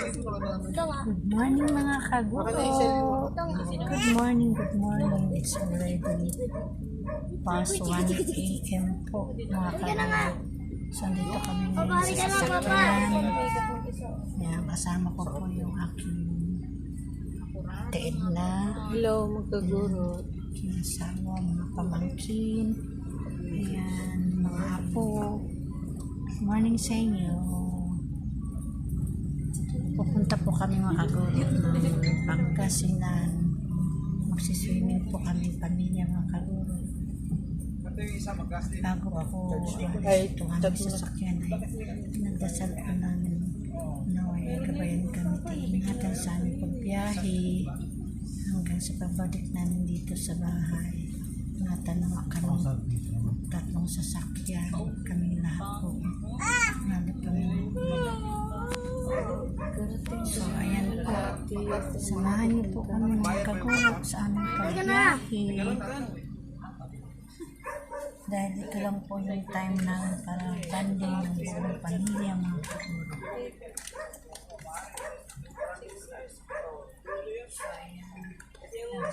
Good morning mga kaguro. Good morning, good morning. It's already past 1 a.m. po mga kaguro. So dito kami ngayon sa sasakyan. Yan, kasama ko po yung aking Teedla, Hello, magkaguro. aking asawa, mga pamangkin. Ayan, mga apo. Good morning sa inyo. Pupunta po kami mga kaguro ng Pangasinan. Magsiswimming po kami pamilya mga kaguro. Bago ako ay ito ang sasakyan ay nagdasal po namin naway gabayan kami tiingatan sa aming pagbiyahe hanggang sa pagbalik namin dito sa bahay. Ingatan naman kami tatlong sasakyan kami lahat po. Kami So, ayan po. Samahan niyo po kami mga kagulap sa aming pagbiyahe. Dahil ito lang po yung time namin para banding ng buong pamilya mga kagulap.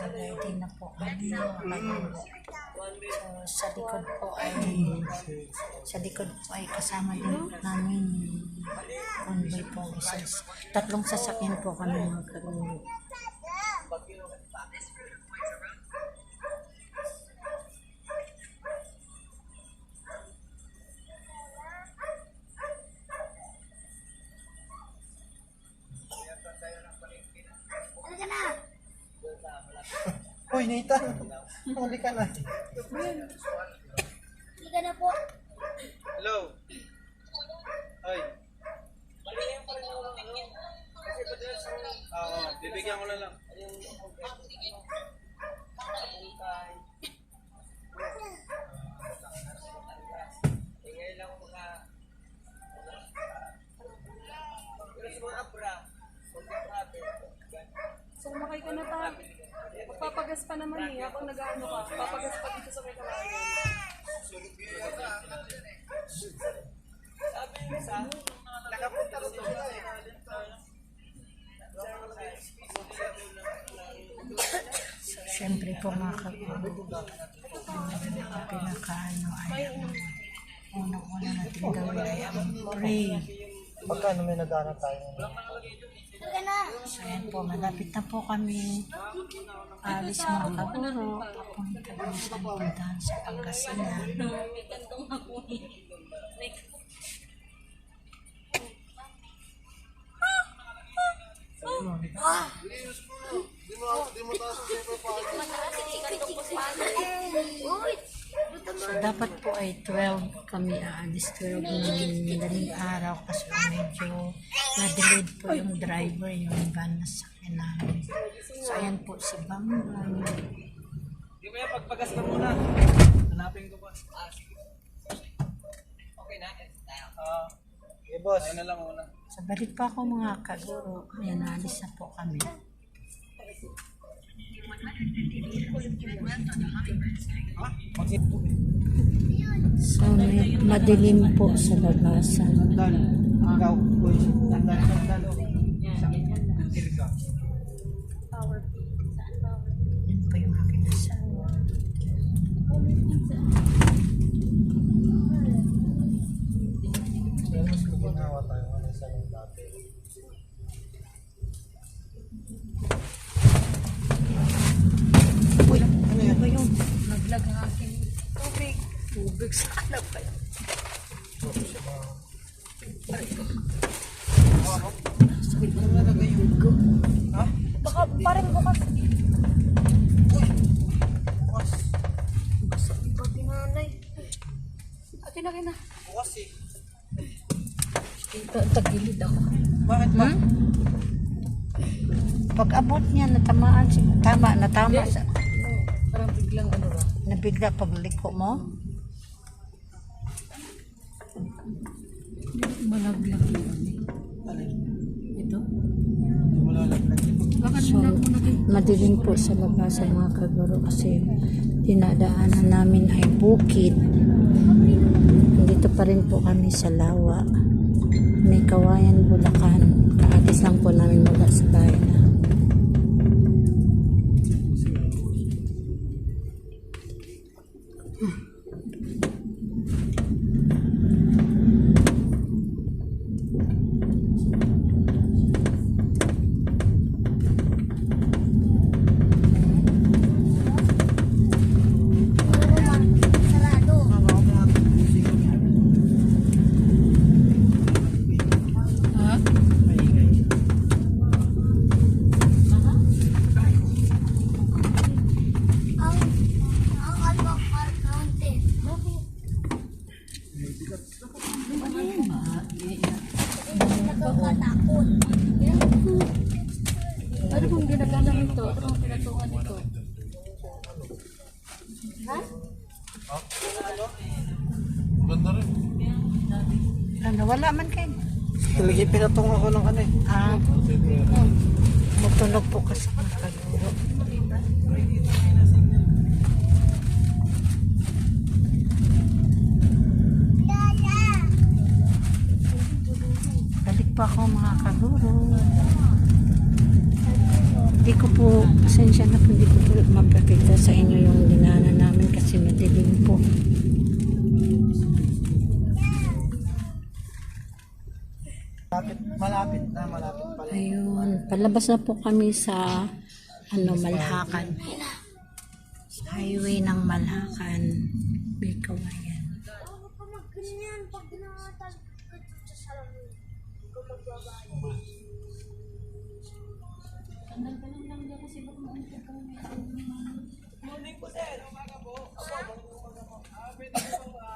COVID-19 na po ang nakakaroon. Mm-hmm. So, sa likod po ay mm-hmm. sa likod po ay kasama din namin convoy policies. Tatlong sasakyan po kami magkagulog. Uy, Nathan! Huli ka na. Hindi na po. Hello? Ay. Oo, bibigyan ko na lang. Sumakay ka na ta. Magpapagas pa naman eh. Ako nag-ano ka. Papagas pa dito sa may kalayan. Nakapunta rin siya eh. So, syempre po mga kagulap, ang pinakaano ay unang-una natin gawin ay ang pray. Pagkano may nagana tayo? Na. Ayan po, malapit na po kami alis mga kaguro. Papunta kami sa puntahan sa Pangasinan. Uy! So, dapat po ay 12 kami aalis 12 ng madaling araw kasi medyo na-delayed po yung driver yung van na sakyan namin. So, ayan po si Bambang. Di ba yung pagpagas ka muna? Hanapin ko ba? Ah, sige. Okay na? Ah, okay, boss. Ayun na lang muna. So, balik pa ako mga kaguro. Ayan, naalis na po kami. So, madilim po sa labasan. Ikaw, boy. Dan, dan, Tubig sana pa yun. Sakit na nalagay yung ko. Ha? Baka parang bukas. Bukas. Pati nanay. Akin na, akin na. Bukas eh. Ito, tagilid ako. Bakit ba? Hmm? Pag abot niya, natamaan siya. Tama, natama sa... Parang biglang ano ba? Nabigla pag liko mo. Malaglag? Ito. So, madilim po sa labasan mga kaguro kasi dinadaanan namin ay bukid. Dito pa rin po kami sa Lawa. May kawayan, Bulacan. Kaalis lang po Sobrang Ano, wala man kayo. Lagi pinatong ako ng ano eh. Ah, matunog po kasi mga kaguro. Balik pa ako mga kaguro. Hindi ko po, pasensya na po, hindi ko po mapakita sa inyo yung dinaanan namin kasi madilim po. Palabas na po kami sa ano, Malhakan. Highway ng Malhakan. Ako pa mag-ganyan pag ginamatan ko sa salamin. Kung magbabayad. Dapat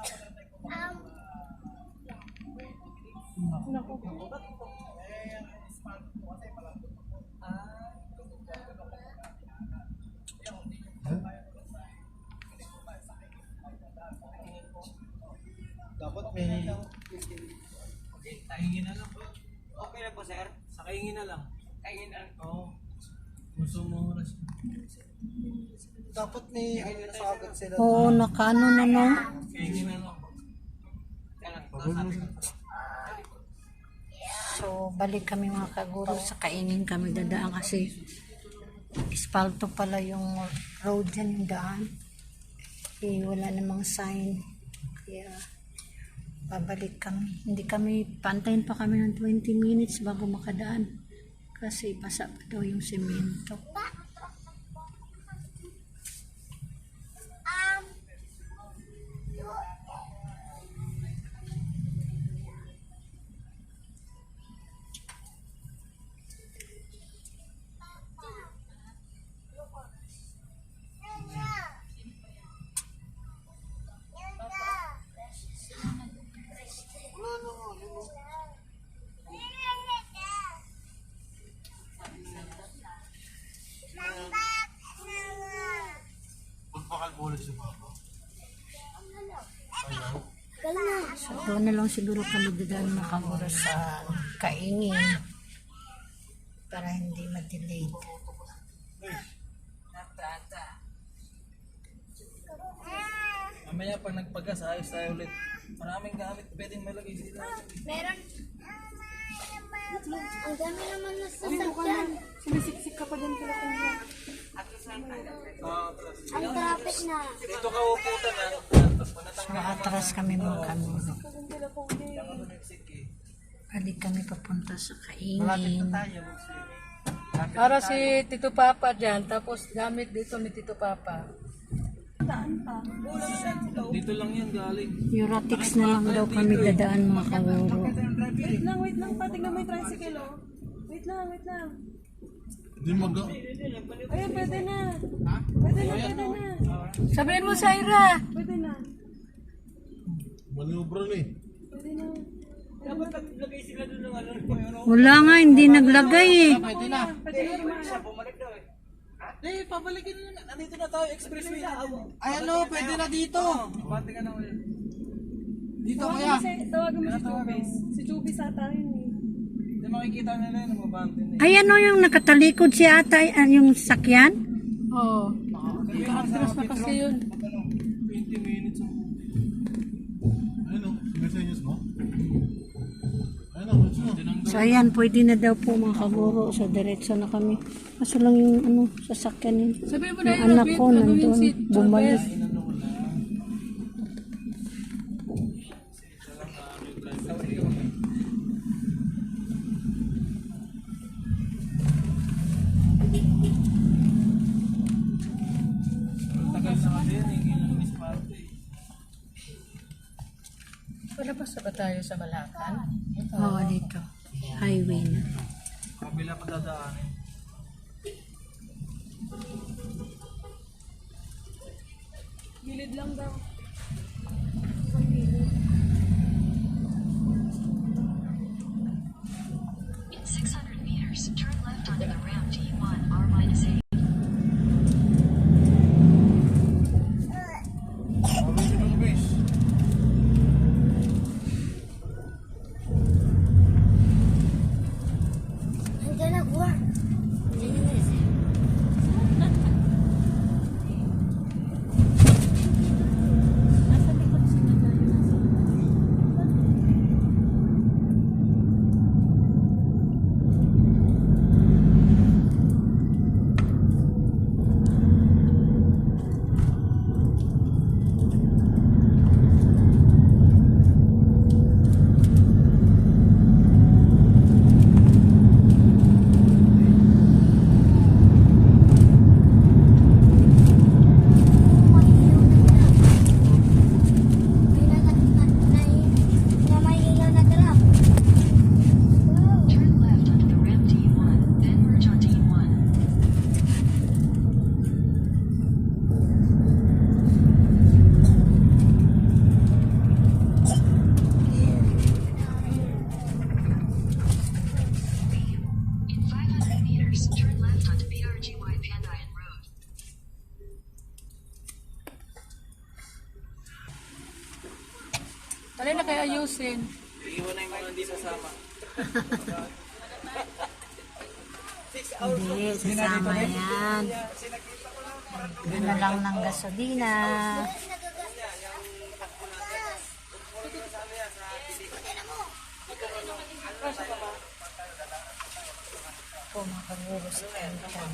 sila. Oo, nakano na no? So, balik kami mga kaguro sa kaingin kami dadaan kasi espalto pala yung road dyan yung daan. Eh, wala namang sign. Kaya, babalik kami. Hindi kami, pantayin pa kami ng 20 minutes bago makadaan. Kasi basa pa daw yung semento. Lang siguro kami dadaan mga kaguro sa kaingin para hindi ma-delayed. Mamaya pag nagpagas, ayos tayo ulit. Maraming gamit pwedeng malagay dito. Meron. Ang dami naman na sasakyan. Sumisiksik ka pa din kila atras. Ang traffic na. Dito ka uputan ha. So, atras kami mga kuya. Balik kami papunta sa kaingin. Para si Tito Papa dyan, tapos gamit dito ni Tito Papa. Dito lang yan galing. Euratics na lang daw kami dadaan mga kaguro. Wait lang, wait lang pa. Tingnan mo yung tricycle, oh. Wait lang, wait lang. Hindi mag... Ayun, pwede na. Pwede na, pwede na. Sabihin mo sa Pwede na. Eh. Pwede. Dapat naglagay sila doon ng ano. Wala nga, hindi naglagay eh. Pwede na. Pwede na. Siya bumalik daw eh. Eh, pabalikin na. Nandito na tayo, expressway na. Ay ano, pwede na dito. Bati ka na ulit. Dito kaya. Tawagan mo si Chubis. Si Chubis ata yun eh. Hindi makikita nila yun, mabante na eh. Ay, ano yung nakatalikod si ata, ah, yung sakyan? Oo. Naka-atras na kasi yun. So, ayan, pwede na daw po mga kaguro. So, diretso na kami. Kaso lang yung ano, sasakyan yun. Sabihin mo na Yung yun, anak ko nandun, bumalik. Palabas na ba tayo sa Malacan? Oo, dito. Highway na. Kabila pa Hindi nag-work. Nasa likod sila tayo. Nasa May nagat na na may ilaw na grab. Wow. Turn left onto the ramp T1, then merge onto E1. In 500 meters, turn left onto PRGY Pandayan Road. Dali na kayo ayusin. Iiwan na yung mga hindi sasama. Hindi, sasama yan. Bigyan na lang ng gasolina. Pumakagulos kayo dyan.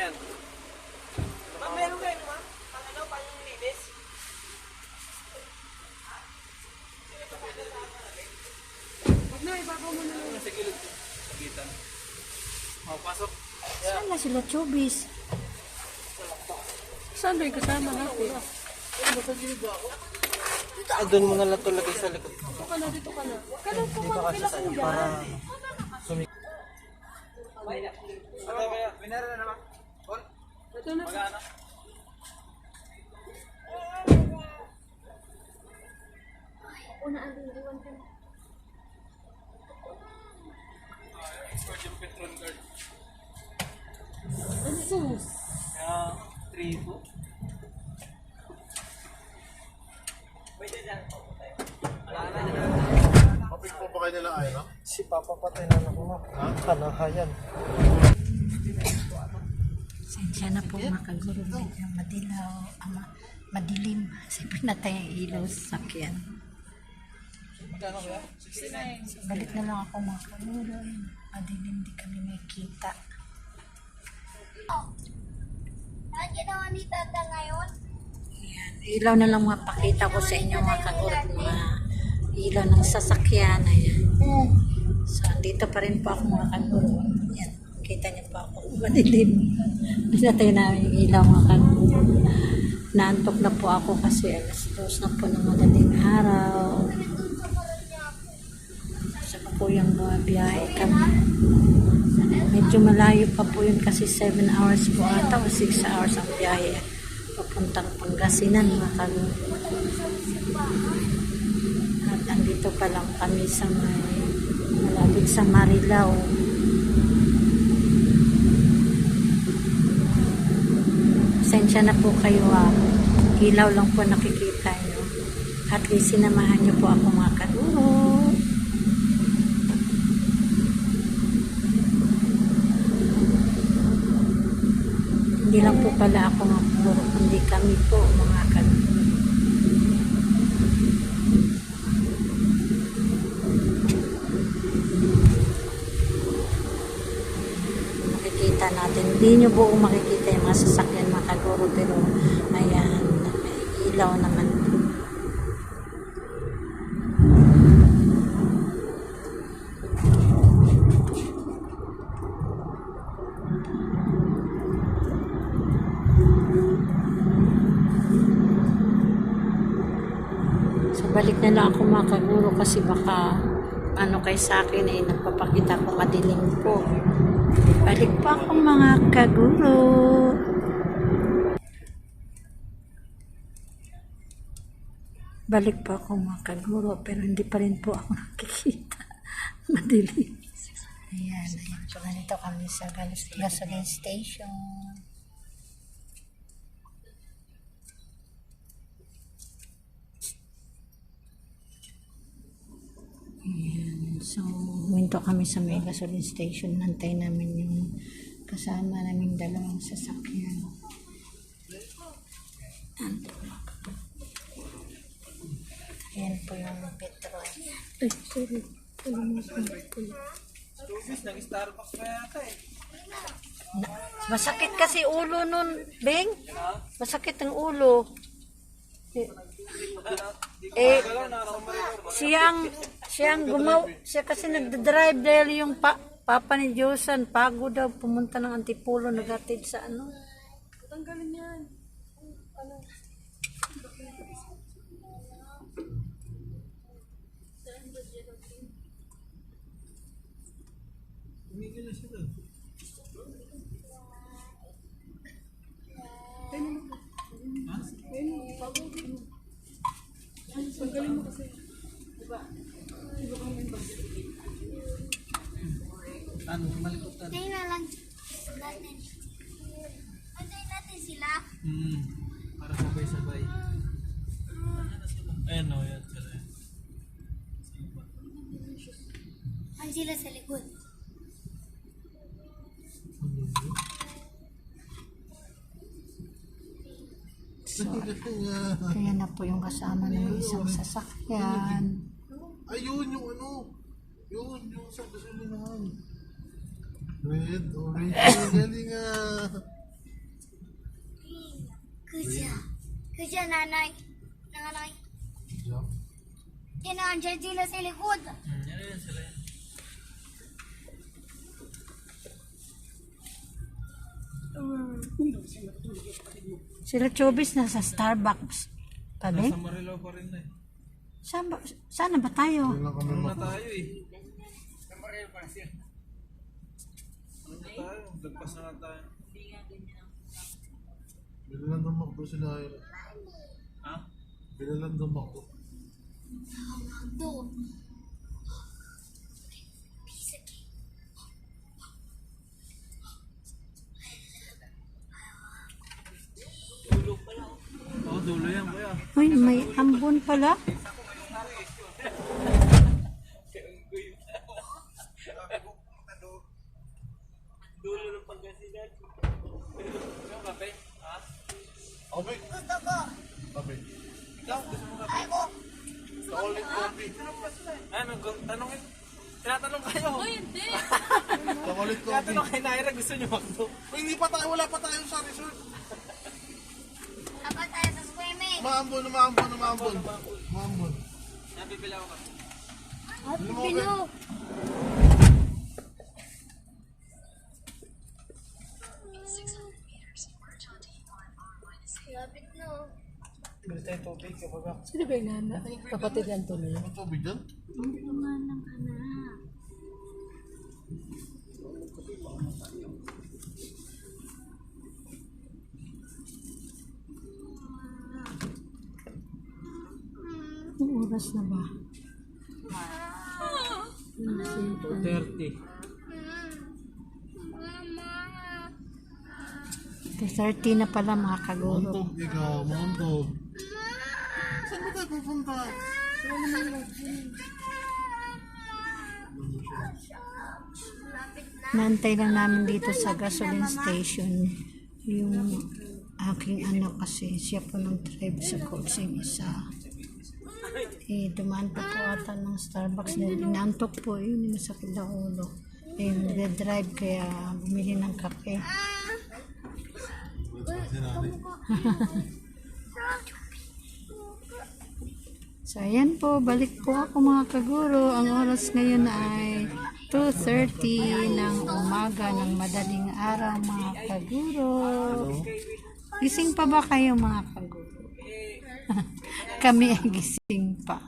Ayan. Ma'am, meron kayo, ma'am? Pang ano, pang linis? Huwag na, ibabaw mo na lang. Sa gilid. Sa gitan. Oh, pasok. Sila chubis? Saan ba yung kasama natin? Ah, doon mo na lang ito lagay sa likod. Dito ka na, dito ka na. Huwag ka na pumakila kung dyan. Ano kaya? Minara na naman. Ito na. Magana? Una ang liliwan ka na. Export yung petrol guard. Jesus. Kaya, 3 po. Pwede dyan. Wala na. Kapit po ba kayo nila ay, no? Si Papa patay na ako ma. Kanahayan. Sensya na po makagulog medyo madilaw, ama, madilim. Kasi pinatay ang ilaw sa sakyan. Balik na lang ako mga kagulog. Madilim, di kami may kita. Ang ginawa ni Tata ngayon? Yan. Ilaw na lang mapakita ko sa inyo mga kagulog. Mga ilaw ng sasakyan. Ayan. So, dito pa rin po ako mga kagulog. Yan. Kita niyo pa ako. Madilim. Pinatay namin yung ilaw mga kagulog. Naantok na po ako kasi alas dos na po ng madaling araw. Po yung mga biyahe kami. Medyo malayo pa po yun kasi 7 hours po ata o 6 hours ang biyahe. Papuntang Pangasinan mga kagulog. At andito pa lang kami sa may malapit sa Marilao. Pasensya na po kayo ah. Ilaw lang po nakikita nyo. At least sinamahan nyo po ako mga kaduro. Hindi lang po pala ako mga kaduro, kundi kami po mga kaduro. makikita natin. Hindi nyo buong makikita yung mga sasakyan mga kaguro pero ayan, may ilaw naman po. So balik na lang ako mga kaguro kasi baka ano kay sa akin ay nagpapakita ko madilim po. Balik pa ako mga kaguro. Balik po ako mga kaguro, pero hindi pa rin po ako nakikita. Madilim. Ayan, ayan. So, ganito kami sa gas- gasoline station. Ayan. So, huminto kami sa may gasoline station. Nantay namin yung kasama naming dalawang sasakyan. Ayan po yung petrol. Ay, sorry. Kalimutan ko. Stubis, nag-Starbucks pa yata eh. Masakit kasi ulo nun, Beng. Masakit ang ulo. Eh, eh siyang, siyang gumaw, siya kasi nagdadrive dahil yung pa, papa ni Josan, pagod daw pumunta ng Antipolo, naghatid sa ano. Tanggalin yan. Ano? Tanggalin mo kasi. Ano, malikot na. Tingnan lang natin. Antayin natin sila. Hmm. Para sabay-sabay. Ayan o, yan sila. Ang sila sa likod. So, kaya na po yung kasama ng isang sasakyan. Ayun yung ano. Yun, yung sa gasolinahan. Red, orange, ang galing ah. Kuya. Kuya, nanay. Nanay. Diyan. Yan na, andyan sila sa likod. Hmm, yan sila yan. Sila Chobis nasa Starbucks. Tabi? Sa Marilao pa rin na eh. Saan ba, sana ba tayo? Kailan kami Ano na mak- tayo eh. Sa Marilao pa rin Ano na tayo? Lagpas na nga tayo. Bilan ng makdo sila. eh. Ha? Bilan ng makdo. Uy, may ambon pala. Dulo ng Pangasinan. Yung kape? Ha? Abe. Gusto ko. Abe. Ikaw, gusto mo kape? Coffee. Ano, tanongin. Tinatanong kayo. Uy, hindi. Solid coffee. Tinatanong kay Naira, gusto niyo makdo? Nabibila ko kape. At Ano mo, pilo. Lapit na. Bili tayo tubig kapag ako. Sino ba yung nana? Kapatid yan tuloy. Ano tubig dyan? Hindi naman ng anak. Oras na ba? 2.30. Mama. 2.30 na pala mga kaguro. Mantog, ikaw, mantog. Saan ba tayo pupunta? Nantay lang namin dito sa gasoline station yung aking anak kasi siya po nang drive sa coaching isa. Eh, dumaan pa po ata ng Starbucks na inantok po yun, masakit na ulo. Eh, nagde-drive kaya bumili ng kape. So, ayan po, balik po ako mga kaguro. Ang oras ngayon ay 2.30 ng umaga ng madaling araw mga kaguro. Gising pa ba kayo mga kaguro? Kami ay gising pa.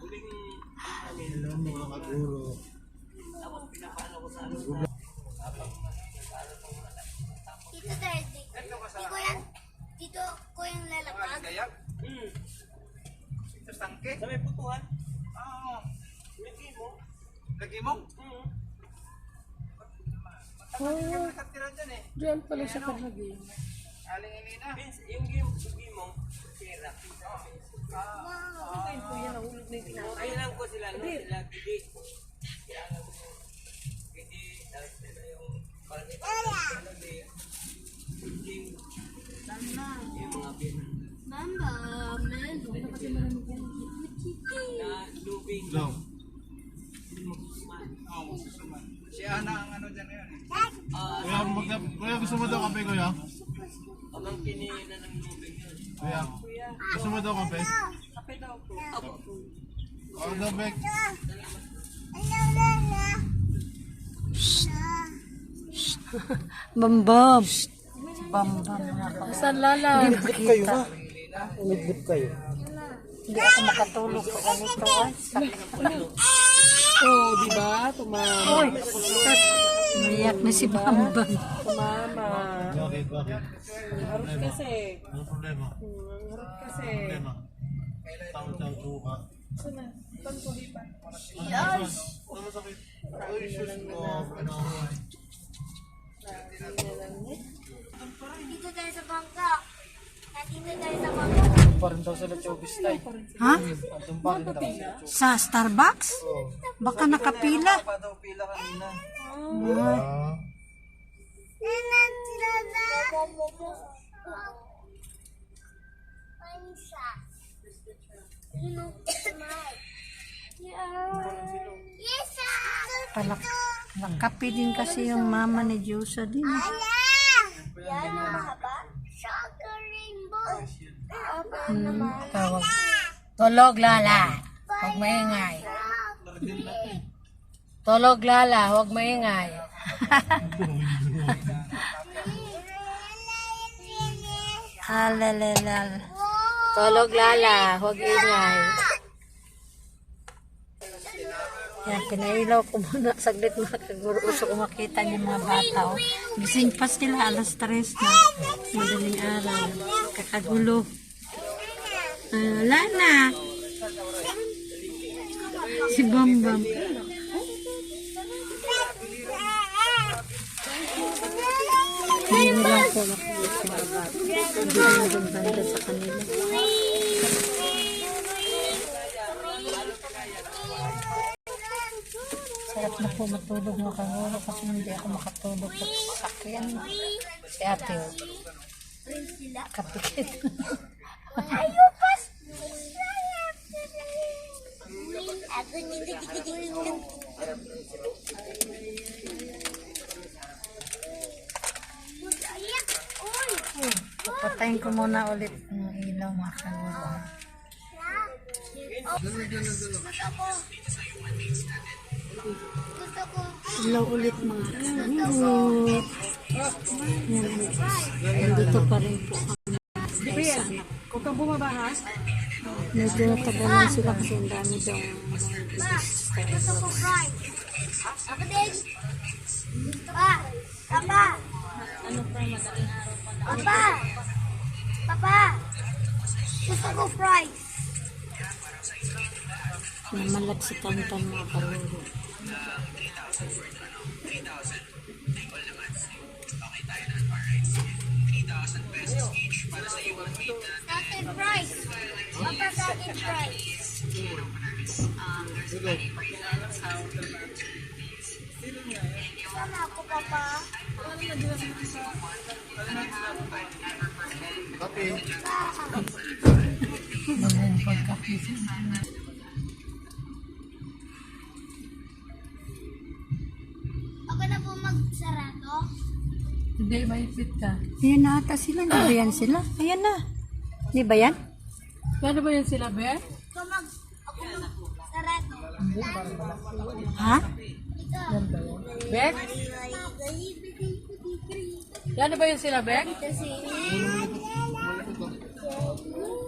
Dito tayo. Dito ko yan. Dito ko yung lalapag. Hmm. Okay. Sa may putuhan? Oo. Lagi mo. Lagi mo? Oo. Oh, diyan pala siya kalagi. Aling Elena. Vince, yung game, yung game mo, sira. Ayun po yan, nahulog na yung tinapay. Ayun lang ko sila, no? Sila, gidi. Gidi, tapos sila yung parang ito, ano, game. Yung mga bin Mama, melo. na lubing. Go. Si Ana ang ano dyan ngayon eh. Kuya, kuya, gusto mo daw kape, kuya? Pamangkin ni na ng lubing yun. Kuya, gusto mo daw kape? Kape daw po. O, daw, Bek. Bambam. Bambam nga pa. Saan lala? kayo ba? Umidbit kayo. Hindi ako makatulog sa ganito. Ay, sakit. Oo, di ba? Tumama. Umiyak na si Bambam. Tumama. Bakit, bakit? Harap kasi. Ano problema? Hmm, Harap kasi. Problema? Tawag-tawag ko ka. Saan na? Saan ko lipat? Yes! Ano masakit? Uy, shoes ko. Ano? Dito tayo sa bangka. Nandito tayo sa bangka. Pa rin daw sila Chobis. Ha? Sa Starbucks? Baka nakapila. Pa daw pila kanina. Ah. Palak nakapi din kasi yung mama ni Josa din. Yan ang mahaba. Sugar rainbow. Naman? Tawag. Tulog lala. Huwag maingay. Tulog lala. Huwag maingay. Alalelal. Tulog lala. Huwag ingay. Yan, pinailaw ko muna saglit mga kaguro. Ko makita niyo mga bata. Oh. Gising pa sila alas tres na. Madaling araw. Kakagulo. Ah, wala na. Si Bambam. Lang po. Hindi na sa kanila. Sarap na po matulog mga kaguro kasi hindi ako makatulog sa sasakyan. Si ate, oh. kapikit. Ayaw pas. Ako nililigliglig. Mag-ayak. Uy! Patayin ko muna ulit ng ilaw mga kaguro. Ilaw ulit mga kaguro. Nandito pa rin po kami. Huwag kang bumaba ha? Medyo natagal na sila kasi ang dami daw. Gusto ko fry. Ako din. Pa. Papa. Ano pa madaling araw pa? Papa. Papa. Gusto ko fries. Namalag si Tantan mga kaguro. Sa akin fries. Papa sa akin fries. Sana ako, Papa. Kape. Bagong pagkakita. Ako na po magsarado. Hindi, maipit ka. Ayan na ata sila. Hindi ba yan sila? Ayan na. Hindi ba yan? Gano ba yan sila, Be? Ito mag... Ako magsarado. Ha? Bek? Gano ba yan sila, Bek? Kasi...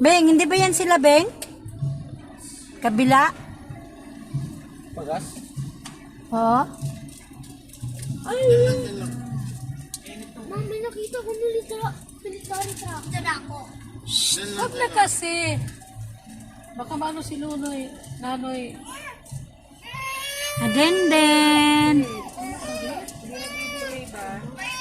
Beng, hindi ba yan sila, Beng? Kabila? Pagas? Oo. Ma'am, may nakita ko military, military tractor ako. Huwag na kasi. Baka maano si Lunoy, Nanoy. Ba? Mami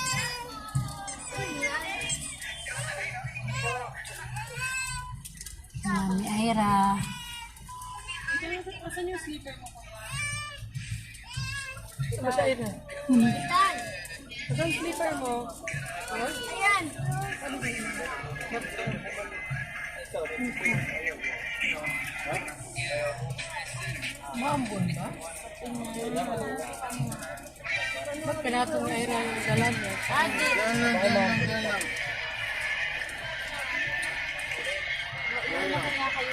Ira. Asan yung slipper mo? Ba siya ina? Asan slipper mo? Ayan. Maambon ba? Ba't pinatong Ira yung dalan niya? Yan lang, yan lang,